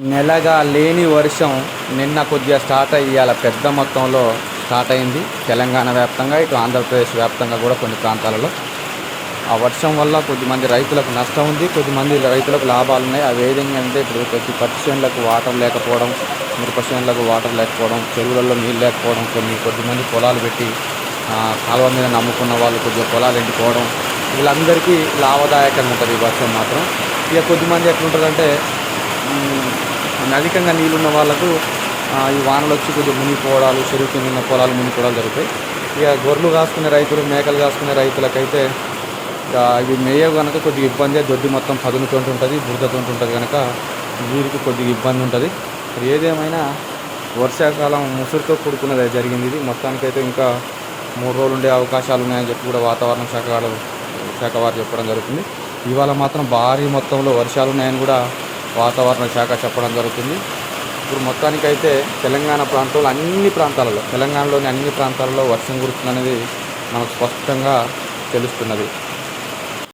నెలగా లేని వర్షం నిన్న కొద్దిగా స్టార్ట్ అయ్యాల పెద్ద మొత్తంలో స్టార్ట్ అయింది. తెలంగాణ వ్యాప్తంగా ఇటు ఆంధ్రప్రదేశ్ వ్యాప్తంగా కూడా కొన్ని ప్రాంతాలలో. ఆ వర్షం వల్ల కొద్దిమంది రైతులకు నష్టం ఉంది. కొద్దిమంది రైతులకు లాభాలు ఉన్నాయి. అవి ఏ అంటే ఇప్పుడు ప్రతి పత్తి చేనులకు వాటర్ లేకపోవడం మిరప చేనులకు వాటర్ లేకపోవడం చెరువులలో నీళ్ళు లేకపోవడం కొన్ని కొద్దిమంది పొలాలు పెట్టి కాలువ మీద నమ్ముకున్న వాళ్ళు కొద్దిగా పొలాలు ఎండిపోవడం వీళ్ళందరికీ లాభదాయకంగా ఉంటుంది ఈ వర్షం మాత్రం. ఇక కొద్దిమంది ఎట్లుంటుందంటే అధికంగా నీళ్ళున్న వాళ్ళకు ఈ వానలు వచ్చి కొద్దిగా మునిగిపోవడాలు చెరువు కింద ఉన్న పొలాలు మునిగిపోవడాలు జరుగుతాయి. ఇక గొర్రెలు కాసుకునే రైతులు మేకలు కాసుకునే రైతులకైతే ఇక ఇవి మేయవు కనుక కొద్దిగా ఇబ్బంది. దొడ్డి మొత్తం పదునుతో ఉంటుంది బురదతో ఉంటుంది కనుక వీరికి కొద్దిగా ఇబ్బంది ఉంటుంది. ఏదేమైనా వర్షాకాలం ముసురుతో కూడుకున్నది జరిగింది. ఇది మొత్తానికైతే ఇంకా మూడు రోజులు ఉండే అవకాశాలు ఉన్నాయని చెప్పి కూడా వాతావరణ శాఖ శాఖ వారు చెప్పడం జరుగుతుంది. ఇవాళ మాత్రం భారీ మొత్తంలో వర్షాలు ఉన్నాయని కూడా వాతావరణ శాఖ చెప్పడం జరుగుతుంది. ఇప్పుడు మొత్తానికైతే తెలంగాణ ప్రాంతంలో అన్ని ప్రాంతాలలో తెలంగాణలోని అన్ని ప్రాంతాలలో వర్షం కురుస్తుందనేది మనకు స్పష్టంగా తెలుస్తున్నది.